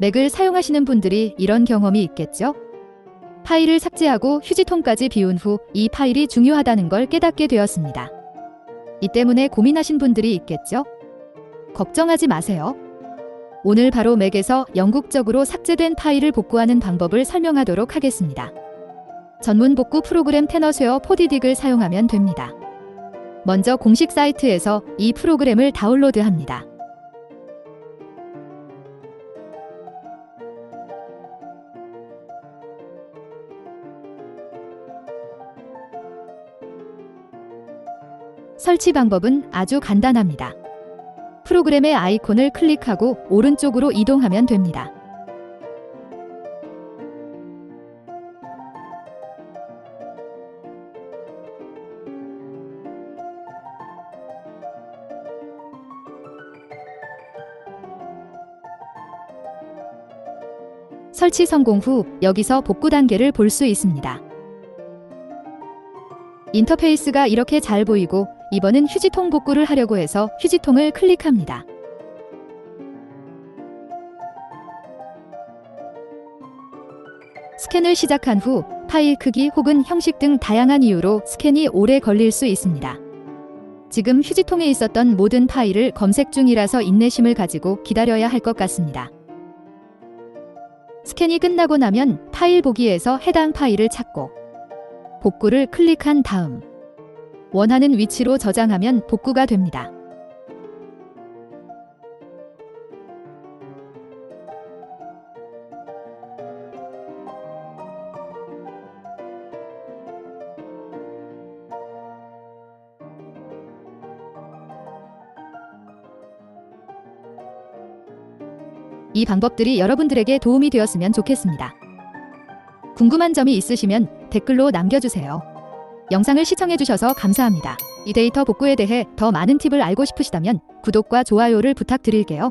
맥을 사용하시는 분들이 이런 경험이 있겠죠? 파일을 삭제하고 휴지통까지 비운 후 이 파일이 중요하다는 걸 깨닫게 되었습니다. 이 때문에 고민하신 분들이 있겠죠? 걱정하지 마세요. 오늘 바로 맥에서 영국적으로 삭제된 파일을 복구하는 방법을 설명하도록 하겠습니다. 전문 복구 프로그램 테너쉐어 포디딕을 사용하면 됩니다. 먼저 공식 사이트에서 이 프로그램을 다운로드합니다. 설치 방법은 아주 간단합니다. 프로그램의 아이콘을 클릭하고 오른쪽으로 이동하면 됩니다. 설치 성공 후 여기서 복구 단계를 볼 수 있습니다. 인터페이스가 이렇게 잘 보이고 이번은 휴지통 복구를 하려고 해서 휴지통을 클릭합니다. 스캔을 시작한 후 파일 크기 혹은 형식 등 다양한 이유로 스캔이 오래 걸릴 수 있습니다. 지금 휴지통에 있었던 모든 파일을 검색 중이라서 인내심을 가지고 기다려야 할 것 같습니다. 스캔이 끝나고 나면 파일 보기에서 해당 파일을 찾고 복구를 클릭한 다음 원하는 위치로 저장하면 복구가 됩니다. 이 방법들이 여러분들에게 도움이 되었으면 좋겠습니다. 궁금한 점이 있으시면 댓글로 남겨주세요. 영상을 시청해주셔서 감사합니다. 이 데이터 복구에 대해 더 많은 팁을 알고 싶으시다면 구독과 좋아요를 부탁드릴게요.